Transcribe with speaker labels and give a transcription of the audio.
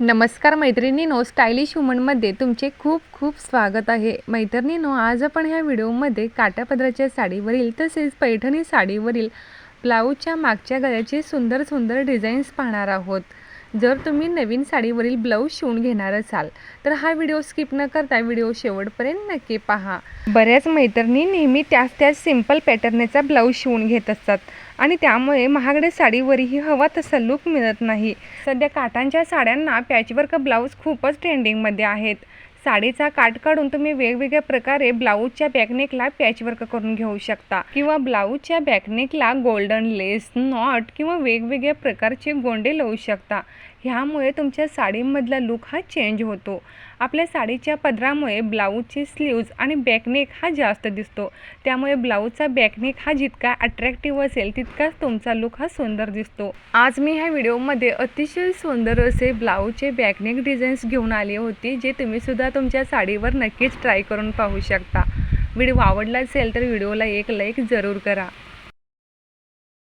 Speaker 1: नमस्कार मैत्रिणीनो स्टायलिश वुमनमध्ये तुमचे खूप खूप स्वागत आहे. मैत्रिणीनो आज आपण ह्या व्हिडिओमध्ये काटापदराच्या साडीवरील तसेच पैठणी साडीवरील ब्लाऊजच्या मागच्या गळ्याचे सुंदर सुंदर डिझाईन्स पाहणार आहोत. जर तुम्ही नवीन साडीवरील ब्लाऊज शिवून घेणार असाल तर हा व्हिडिओ स्किप न करता व्हिडिओ शेवटपर्यंत नक्की पहा. बऱ्याच मैत्रिणी नेहमी त्याच त्याच सिंपल पॅटर्नचा ब्लाऊज शिवून घेत असतात आणि त्यामुळे महागड्या साडीवरही हवा तसा लुक मिळत नाही. सध्या काटांच्या साड्यांना पॅचवर्क ब्लाऊज खूपच ट्रेंडिंगमध्ये आहेत. साडीचा काट काढून तुम्ही वेगवेगळ्या प्रकारे ब्लाऊजच्या बॅकनेकला पॅचवर्क करून घेऊ शकता. किंवा ब्लाऊजच्या बॅकनेकला गोल्डन लेस नॉट किंवा वेगवेगळ्या प्रकारचे गोंडे लावू शकता. ह्यामुळे तुमच्या साडीमधला लुक हा चेंज होतो. आपल्या साडीच्या पदरामुळे ब्लाऊजचे स्लीव्ज आणि बॅकनेक हा जास्त दिसतो. त्यामुळे ब्लाऊजचा बॅकनेक हा जितका अट्रॅक्टिव्ह असेल तितकाच तुमचा लुक हा सुंदर दिसतो. आज मी ह्या व्हिडिओमध्ये अतिशय सुंदर असे ब्लाऊजचे बॅकनेक डिझाईन्स घेऊन आली होती जे तुम्ही सुद्धा तुमच्या साडीवर नक्कीच ट्राय करून पाहू शकता. व्हिडिओ आवडला असेल तर व्हिडिओला एक लाईक जरूर करा.